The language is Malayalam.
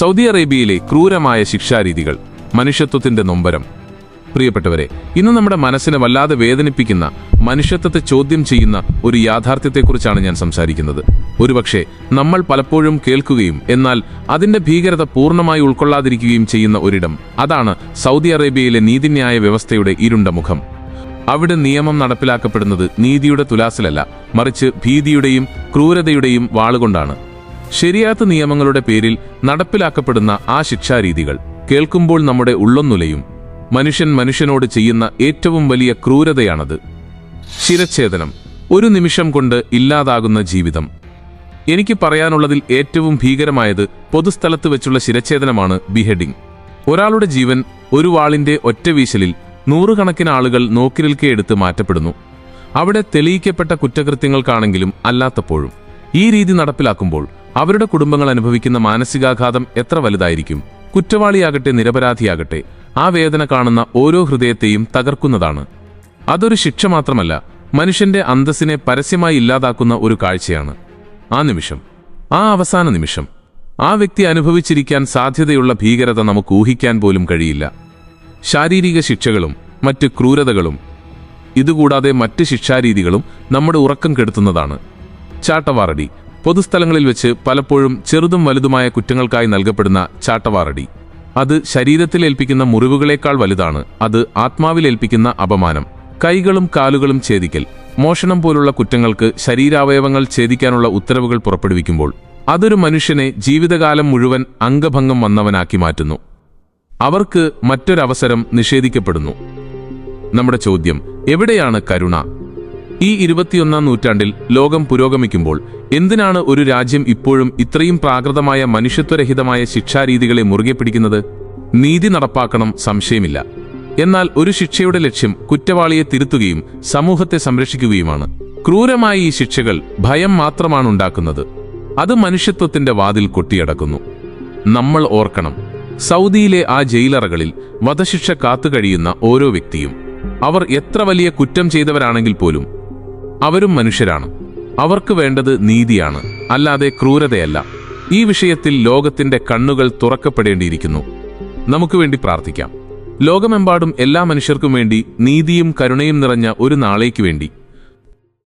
സൗദി അറേബ്യയിലെ ക്രൂരമായ ശിക്ഷാരീതികൾ മനുഷ്യത്വത്തിന്റെ നൊമ്പരം. പ്രിയപ്പെട്ടവരെ ഇന്ന് നമ്മുടെ മനസ്സിനെ വല്ലാതെ വേദനിപ്പിക്കുന്ന മനുഷ്യത്വത്തെ ചോദ്യം ചെയ്യുന്ന ഒരു യാഥാർത്ഥ്യത്തെക്കുറിച്ചാണ് ഞാൻ സംസാരിക്കുന്നത്. ഒരുപക്ഷെ നമ്മൾ പലപ്പോഴും കേൾക്കുകയും എന്നാൽ അതിന്റെ ഭീകരത പൂർണമായി ഉൾക്കൊള്ളാതിരിക്കുകയും ചെയ്യുന്ന ഒരിടം അതാണ് സൗദി അറേബ്യയിലെ നീതിന്യായ വ്യവസ്ഥയുടെ ഇരുണ്ട മുഖം അവിടെ നിയമം നടപ്പിലാക്കപ്പെടുന്നത് നീതിയുടെ തുലാസിലല്ല മറിച്ച് ഭീതിയുടെയും ക്രൂരതയുടെയും വാളുകൊണ്ടാണ്. ശരിയാത്ത നിയമങ്ങളുടെ പേരിൽ നടപ്പിലാക്കപ്പെടുന്ന ആ ശിക്ഷാരീതികൾ കേൾക്കുമ്പോൾ നമ്മുടെ ഉള്ളൊന്നുലയും മനുഷ്യൻ മനുഷ്യനോട് ചെയ്യുന്ന ഏറ്റവും വലിയ ക്രൂരതയാണത്. ശിരച്ഛേദനം ഒരു നിമിഷം കൊണ്ട് ഇല്ലാതാകുന്ന ജീവിതം. എനിക്ക് പറയാനുള്ളതിൽ ഏറ്റവും ഭീകരമായത് പൊതുസ്ഥലത്ത് വെച്ചുള്ള ശിരച്ഛേദനമാണ് ബിഹെഡിംഗ്. ഒരാളുടെ ജീവൻ ഒരു വാളിന്റെ ഒറ്റവീശലിൽ നൂറുകണക്കിന് ആളുകൾ നോക്കിനിൽക്കെ എടുത്ത് മാറ്റപ്പെടുന്നു. അവിടെ തെളിയിക്കപ്പെട്ട കുറ്റകൃത്യങ്ങൾക്കാണെങ്കിലും അല്ലാത്തപ്പോഴും ഈ രീതി നടപ്പിലാക്കുമ്പോൾ അവരുടെ കുടുംബങ്ങൾ അനുഭവിക്കുന്ന മാനസികാഘാതം എത്ര വലുതായിരിക്കും? കുറ്റവാളിയാകട്ടെ നിരപരാധിയാകട്ടെ ആ വേദന കാണുന്ന ഓരോ ഹൃദയത്തെയും തകർക്കുന്നതാണ്. അതൊരു ശിക്ഷ മാത്രമല്ല മനുഷ്യന്റെ അന്തസ്സിനെ പരസ്യമായി ഇല്ലാതാക്കുന്ന ഒരു കാഴ്ചയാണ്. ആ നിമിഷം ആ അവസാന നിമിഷം ആ വ്യക്തി അനുഭവിച്ചിരിക്കാൻ സാധ്യതയുള്ള ഭീകരത നമുക്ക് ഊഹിക്കാൻ പോലും കഴിയില്ല. ശാരീരിക ശിക്ഷകളും മറ്റ് ക്രൂരതകളും ഇതുകൂടാതെ മറ്റ് ശിക്ഷാരീതികളും നമ്മുടെ ഉറക്കം കെടുത്തുന്നതാണ്. ചാട്ടവാറടി പൊതുസ്ഥലങ്ങളിൽ വെച്ച് പലപ്പോഴും ചെറുതും വലുതുമായ കുറ്റങ്ങൾക്കായി നൽകപ്പെടുന്ന ചാട്ടവാറടി. അത് ശരീരത്തിൽ ഏൽപ്പിക്കുന്ന മുറിവുകളേക്കാൾ വലുതാണ്. അത് ആത്മാവിൽ ഏൽപ്പിക്കുന്ന അപമാനം. കൈകളും കാലുകളും ഛേദിക്കൽ. മോഷണം പോലുള്ള കുറ്റങ്ങൾക്ക് ശരീരാവയവങ്ങൾ ഛേദിക്കാനുള്ള ഉത്തരവുകൾ പുറപ്പെടുവിക്കുമ്പോൾ അതൊരു മനുഷ്യനെ ജീവിതകാലം മുഴുവൻ അംഗഭംഗം വന്നവനാക്കി മാറ്റുന്നു. അവർക്ക് മറ്റൊരവസരം നിഷേധിക്കപ്പെടുന്നു. നമ്മുടെ ചോദ്യം എവിടെയാണ് കരുണ? ഈ ഇരുപത്തിയൊന്നാം നൂറ്റാണ്ടിൽ ലോകം പുരോഗമിക്കുമ്പോൾ എന്തിനാണ് ഒരു രാജ്യം ഇപ്പോഴും ഇത്രയും പ്രാകൃതമായ മനുഷ്യത്വരഹിതമായ ശിക്ഷാരീതികളെ മുറുകെ പിടിക്കുന്നത്? നീതി നടപ്പാക്കണം സംശയമില്ല. എന്നാൽ ഒരു ശിക്ഷയുടെ ലക്ഷ്യം കുറ്റവാളിയെ തിരുത്തുകയും സമൂഹത്തെ സംരക്ഷിക്കുകയുമാണ്. ക്രൂരമായ ഈ ശിക്ഷകൾ ഭയം മാത്രമാണ് ഉണ്ടാക്കുന്നത്. അത് മനുഷ്യത്വത്തിന്റെ വാതിൽ കൊട്ടിയടക്കുന്നു. നമ്മൾ ഓർക്കണം. സൗദിയിലെ ആ ജയിലറകളിൽ വധശിക്ഷ കാത്തുകഴിയുന്ന ഓരോ വ്യക്തിയും. അവർ എത്ര വലിയ കുറ്റം ചെയ്തവരാണെങ്കിൽ പോലും അവരും മനുഷ്യരാണ്. അവർക്ക് വേണ്ടത് നീതിയാണ് അല്ലാതെ ക്രൂരതയല്ല. ഈ വിഷയത്തിൽ ലോകത്തിന്റെ കണ്ണുകൾ തുറക്കപ്പെടേണ്ടിയിരിക്കുന്നു. നമുക്ക് വേണ്ടി പ്രാർത്ഥിക്കാം. ലോകമെമ്പാടും എല്ലാ മനുഷ്യർക്കും വേണ്ടി നീതിയും കരുണയും നിറഞ്ഞ ഒരു നാളേക്ക് വേണ്ടി